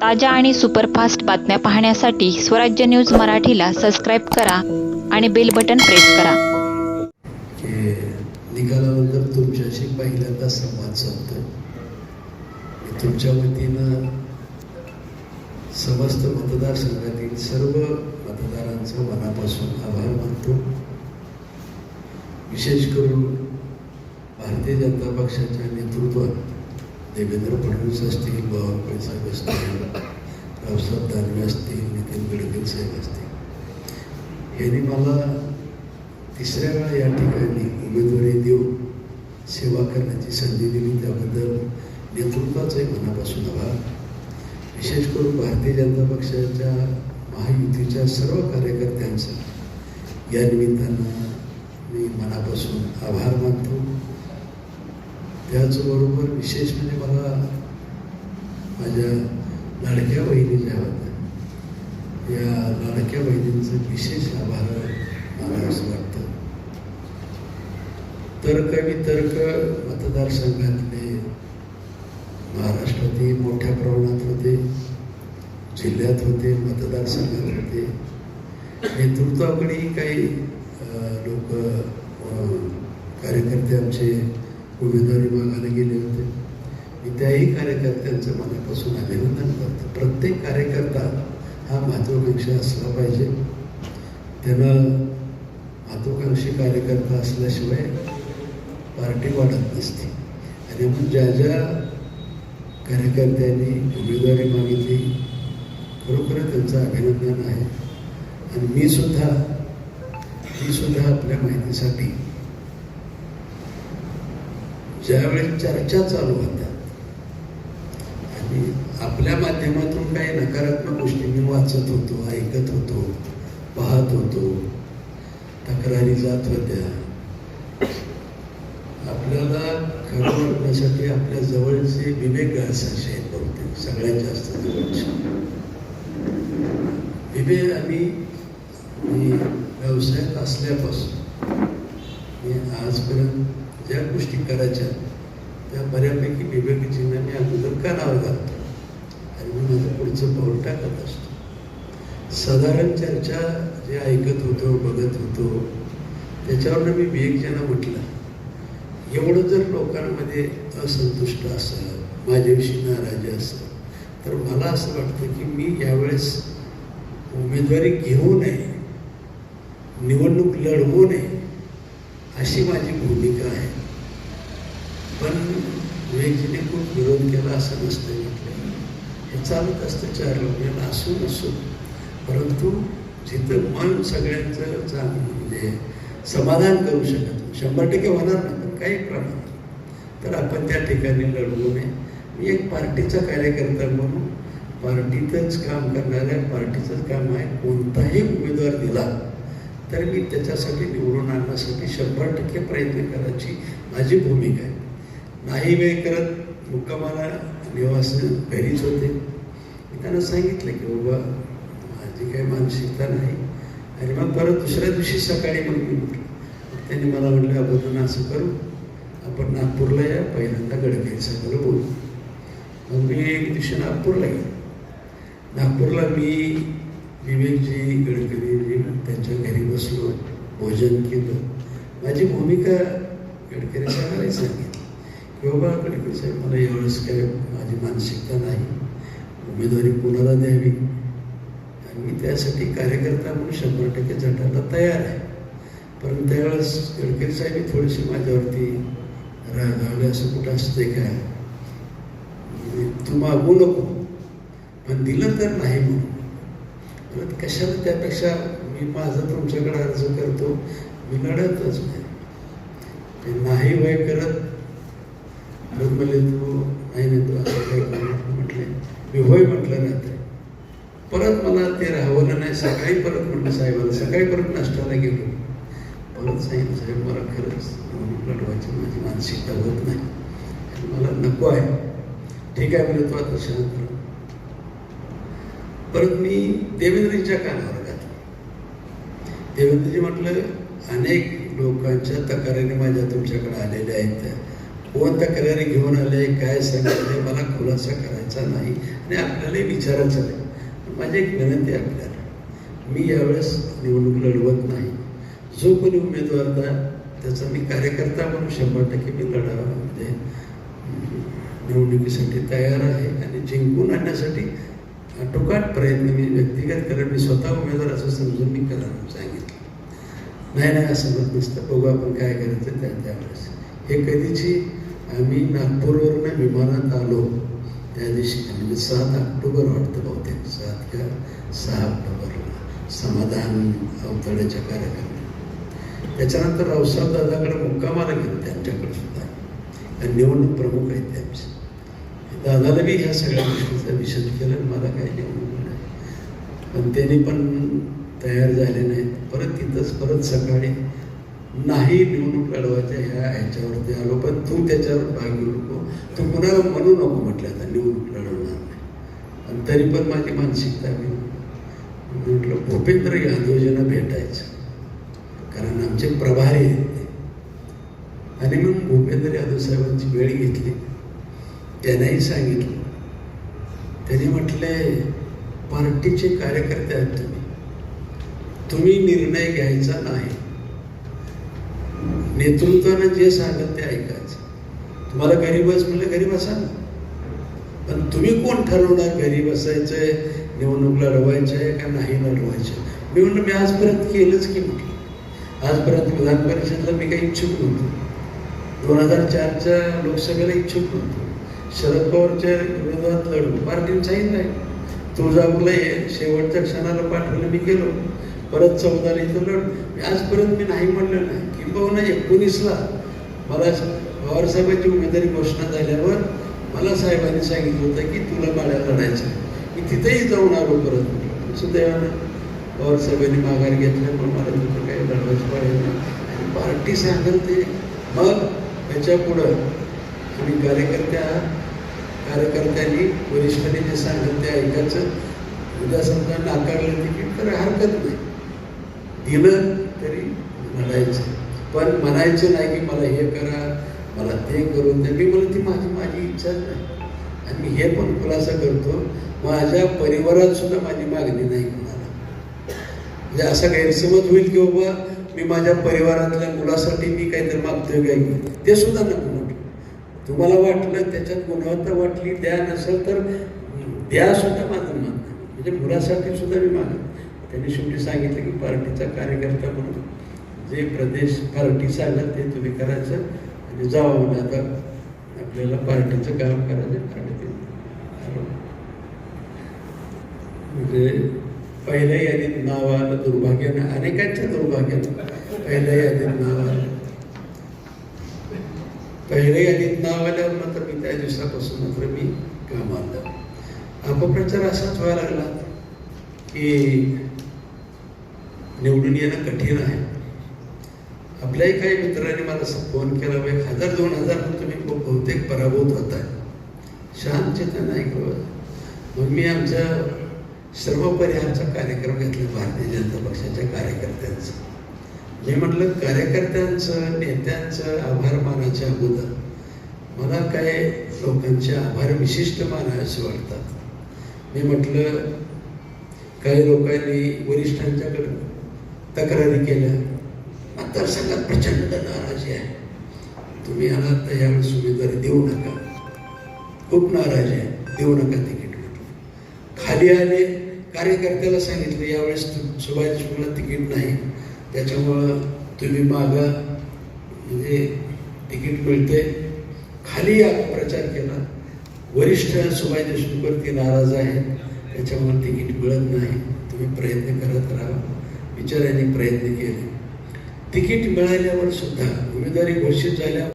ताज्या आणि सुपरफास्ट बातम्या पाहण्यासाठी स्वराज्य न्यूज मराठीला सबस्क्राईब करा आणि बेल बटन प्रेस करा. निघाल्यानंतर तुमच्याशी पहिल्यांदा संवाद साधतोय. तुमच्या वतीनं समस्त मतदारसंघातील सर्व मतदारांचं मनापासून आभार मानतो. विशेष करून भारतीय जनता पक्षाच्या नेतृत्वात देवेंद्र फडणवीस असतील बावनकुळे साहेब असतील रावसाहेब दानवे असतील नितीन गडकरी साहेब असतील. यांनी मला तिसऱ्या वेळा या ठिकाणी उमेदवारी देऊन सेवा करण्याची संधी दिली. त्याबद्दल नेतृत्वाचे मनापासून आभार. विशेष करून भारतीय जनता पक्षाच्या महायुतीच्या सर्व कार्यकर्त्यांचं या निमित्तानं मी मनापासून आभार मानतो. त्याचबरोबर विशेष म्हणजे मला माझ्या लाडक्या बहिणी ज्या होत्या या लाडक्या बहिणींचं विशेष आभार मला असं वाटतं. तर्क वितर्क मतदारसंघातले महाराष्ट्रातही मोठ्या प्रमाणात होते जिल्ह्यात होते मतदारसंघात होते नेतृत्वाकडेही काही लोक कार्यकर्ते आमचे उमेदवारी मागायला गेले होते. मी त्याही कार्यकर्त्यांचं मनापासून अभिनंदन करतो. प्रत्येक कार्यकर्ता हा महत्त्वाकांक्षी असला पाहिजे. त्यानं महत्वाकांक्षी कार्यकर्ता असल्याशिवाय पार्टी वाढत नसते. आणि मग ज्या ज्या कार्यकर्त्यांनी उमेदवारी मागितली खरोखर त्यांचं अभिनंदन आहे. आणि मी सुद्धा मी सुद्धा आपल्या माहितीसाठी ज्यावेळी चर्चा चालू होत्या आणि आपल्या माध्यमातून काही नकारात्मक गोष्टी मी वाचत होतो ऐकत होतो पाहत होतो तक्रारी जात होत्या. आपल्याला खरं वाटण्यासाठी आपल्या जवळचे विवेक असे आहेत बहुतेक सगळ्यात जास्त जवळचे. विवेक आणि व्यवसायात असल्यापासून मी आजपर्यंत ज्या गोष्टी करायच्या त्या बऱ्यापैकी विवेकजींना मी अगोदर कानावर घालतो. आणि मी माझं पुढचं पाऊल टाकत असतो. साधारण चर्चा जे ऐकत होतो बघत होतो त्याच्यावरनं मी विवेकजींना म्हटलं एवढं जर लोकांमध्ये असंतुष्ट असेल माझ्याविषयी नाराजी असेल तर मला असं वाटतं की मी यावेळेस उमेदवारी घेऊ नये निवडणूक लढवू नये अशी माझी भूमिका आहे. पण विवेकजीने खूप विरोध केला असं नसतं म्हटलं. हे चालत असतं चार लोकांना असू नसू. परंतु जिथं मन सगळ्यांचं चांगलं म्हणजे समाधान करू शकत शंभर टक्के होणार नाही पण काही प्रमाणात. तर आपण त्या ठिकाणी लढवू नये. मी एक पार्टीचा कार्यकर्ता म्हणून पार्टीतच काम करणाऱ्या पार्टीचंच काम आहे. कोणताही उमेदवार दिला तर मी त्याच्यासाठी निवडून आणण्यासाठी शंभर टक्के प्रयत्न करायची माझी भूमिका आहे. नाही वेळ करत मुक्कामाला निवास घरीच होते. मी त्यांना सांगितलं की बाबा माझी काही मानसिकता नाही. आणि मग परत दुसऱ्या दिवशी सकाळी मग मी म्हटलं मग त्यांनी मला म्हटलं अगोदर असं करू. आपण नागपूरला या पहिल्यांदा गडकरी साहेबाला बोलू. मग मी एक दिवशी नागपूरला गेलो. नागपूरला मी विवेकजी गडकरीजी त्यांच्या भोजन केलं. माझी भूमिका गडकरी साहेबांनी सांगितली. की बाबा गडकरी साहेब मला एवढंच काय माझी मानसिकता नाही. उमेदवारी कोणाला द्यावी? आणि मी त्यासाठी कार्यकर्ता म्हणून शंभर टक्के झटायला तयार आहे. पण त्यावेळेस गडकरी साहेब थोडीशी माझ्यावरती रागावले असं कुठं असते काय? म्हणजे तू मागू नको. पण दिलं तर नाही म्हणून. परत कशाला त्यापेक्षा मी माझं तुमच्याकडे अर्ज करतो. मी लढतच नाही नाही वय करत. म्हणले तू नाही नाही तू असं म्हटले. मी होय म्हटलं रात्री परत मला ते राहवलं नाही. सकाळी परत म्हटलं साहेबाला सकाळी परत नाश्त्याला गेलो. परत साहेब साहेब मला खरंच लढवायची माझी मानसिकता होत नाही. मला नको आहे. ठीक आहे म्हणजे तो आता शांत परत मी देवेंद्रजीच्या कानावर देवेंद्रजी म्हटलं अनेक लोकांच्या तक्रारी माझ्या तुमच्याकडे आलेल्या आहेत. त्या कोण तक्रारी घेऊन आले काय सांगितले मला खुलासा करायचा नाही. आणि आपल्यालाही विचारायचं नाही. माझी एक विनंती आहे आपल्याला. मी यावेळेस निवडणूक लढवत नाही. जो कोणी उमेदवार द्या त्याचा मी कार्यकर्ता म्हणून शंभर टक्के मी लढावा म्हणजे निवडणुकीसाठी तयार आहे. आणि जिंकून आणण्यासाठी टोकाट प्रयत्न मी व्यक्तिगत कारण मी स्वतः उमेदवार असं समजून मी करायला सांगितलं. नाही नाही असं म्हणत नसतं. बघू आपण काय करायचं त्या त्यावेळेस. हे कधीची आम्ही नागपूरवरनं विमानात आलो त्या दिवशी म्हणजे सात ऑक्टोबर वाटतं बहुतेक. सात का सहा ऑक्टोबरला. समाधान अवतड्याच्या कार्यक्रमात. त्याच्यानंतर रावसाहेब दादाकडे मुक्कामाला गेलो त्यांच्याकडे सुद्धा. निवडणूक प्रमुख आहेत ते आमचे. दादाला बी ह्या सगळ्या गोष्टीचा विषय केलं आणि मला काही लिहून नाही. पण त्यांनी पण तयार झाले नाहीत. परत तिथंच परत सकाळी नाही निवडणूक लढवायच्या ह्या ह्याच्यावरती आलो. पण तू त्याच्यावर भाग घेऊ नको. तू कुणाला म्हणू नको म्हटलं आता निवडणूक लढवणार नाही. आणि तरी पण माझी मानसिकता मी म्हटलं भूपेंद्र यादवजींना भेटायचं. कारण आमचे प्रभारी आहेत ते. आणि मग भूपेंद्र यादव साहेबांची वेळ घेतली. त्यांनाही सांगितलं. त्यांनी म्हटले पार्टीचे कार्यकर्ते आहेत तुम्ही. तुम्ही निर्णय घ्यायचा नाही. नेतृत्वानं जे सांगत ते ऐकायचं. तुम्हाला गरीब बस म्हणलं गरीब असाल ना. पण तुम्ही कोण ठरवणार गरीब असायचंय निवडणूक लढवायचंय का नाही लढवायचं मी म्हणलं मी आजपर्यंत केलंच की म्हटलं. आजपर्यंत विधान परिषदला मी काही इच्छुक नव्हतो. दोन हजार चारच्या लोकसभेला इच्छुक नव्हतो. शरद पवारच्या विरोधात लढू. पार्टीने सांगितलं नाही. तुळजापूरला ये. शेवटच्या क्षणाला पाठवलं मी गेलो. परत चौदाला इथं लढ. मी आजपर्यंत मी नाही म्हणलं नाही. किंबहुना एकोणीसला मला पवारसाहेबांची उमेदवारी घोषणा झाल्यावर मला साहेबांनी सांगितलं होतं की तुला माळ्या लढायचं आहे. मी तिथेही जाऊन आलो परत. सुदैवानं पवारसाहेबांनी माघार घेतल्यामुळे मला तुझं काही लढवायचं पाहिजे नाही. आणि पार्टी सांगेल ते. मग त्याच्या पुढं आम्ही कार्यकर्त्या कार्यकर्त्यांनी वरिष्ठांनी जे सांगितलं ते ऐकायचं. उद्या समजा नाकारलं तिकीट तर हरकत नाही. दिलं तरी म्हणायचं. पण म्हणायचं नाही की मला हे करा मला ते करून द्या. मी म्हणलं ती माझी माझी इच्छा नाही. आणि मी हे पण खुलासा करतो माझ्या परिवारात सुद्धा माझी मागणी नाही कोणाला. म्हणजे असा गैरसमज होईल की बाबा मी माझ्या परिवारातल्या मुलासाठी मी काहीतरी मागतोय काही. ते सुद्धा नको. तुम्हाला वाटलं त्याच्यात गुणवत्ता वाटली द्या नसेल तर द्या सुद्धा माझं मत. म्हणजे मुलासाठी सुद्धा मी मागत. त्यांनी शेवटी सांगितलं की पार्टीचा कार्यकर्ता म्हणून जे प्रदेश पार्टी सांगत ते तुम्ही करायचं आणि जावं म्हणजे आता आपल्याला पार्टीचं काम करायचं पार्टी म्हणजे पहिल्या यादीत नाव आलं दुर्भाग्यानं अनेकांच्या दुर्भाग्यानं पहिल्या यादीत नाव आलं. पहिल्या यादीत नाव आल्यावर मात्र मी त्या दिवसापासून मात्र मी काम कामाला अपप्रचार असाच व्हायला लागला की निवडून येणं कठीण आहे. आपल्याही काही मित्रांनी मला असं फोन केला एक हजार दोन हजार तुम्ही खूप बहुतेक पराभूत होताय. शांत चेतन ऐकलं मग मी आमच्या सर्व परिहारचा कार्यक्रम घेतला भारतीय जनता पक्षाच्या कार्यकर्त्यांचा. मी म्हटलं कार्यकर्त्यांचं नेत्यांचं आभार मानाच्या अगोदर मला काय लोकांचे आभार विशिष्ट मानावेसे वाटतात. मी म्हटलं काही लोकांनी वरिष्ठांच्याकडं तक्रारी केल्या. मतदारसंघात प्रचंड नाराजी आहे. तुम्ही आलात तर यावेळेस उमेदवारी देऊ नका. खूप नाराजी आहे. देऊ नका तिकीट म्हटलं. खाली आले कार्यकर्त्याला सांगितलं यावेळेस सुभाष देशमुखला तिकीट नाही. त्याच्यामुळं तुम्ही मागं म्हणजे तिकीट मिळते खाली या प्रचार केला. वरिष्ठ सुभाष देशमुखवरती नाराज आहे त्याच्यामुळे तिकीट मिळत नाही. तुम्ही प्रयत्न करत राहा. बिचाऱ्यांनी प्रयत्न केले. तिकीट मिळाल्यावर सुद्धा उमेदवारी घोषित झाल्यावर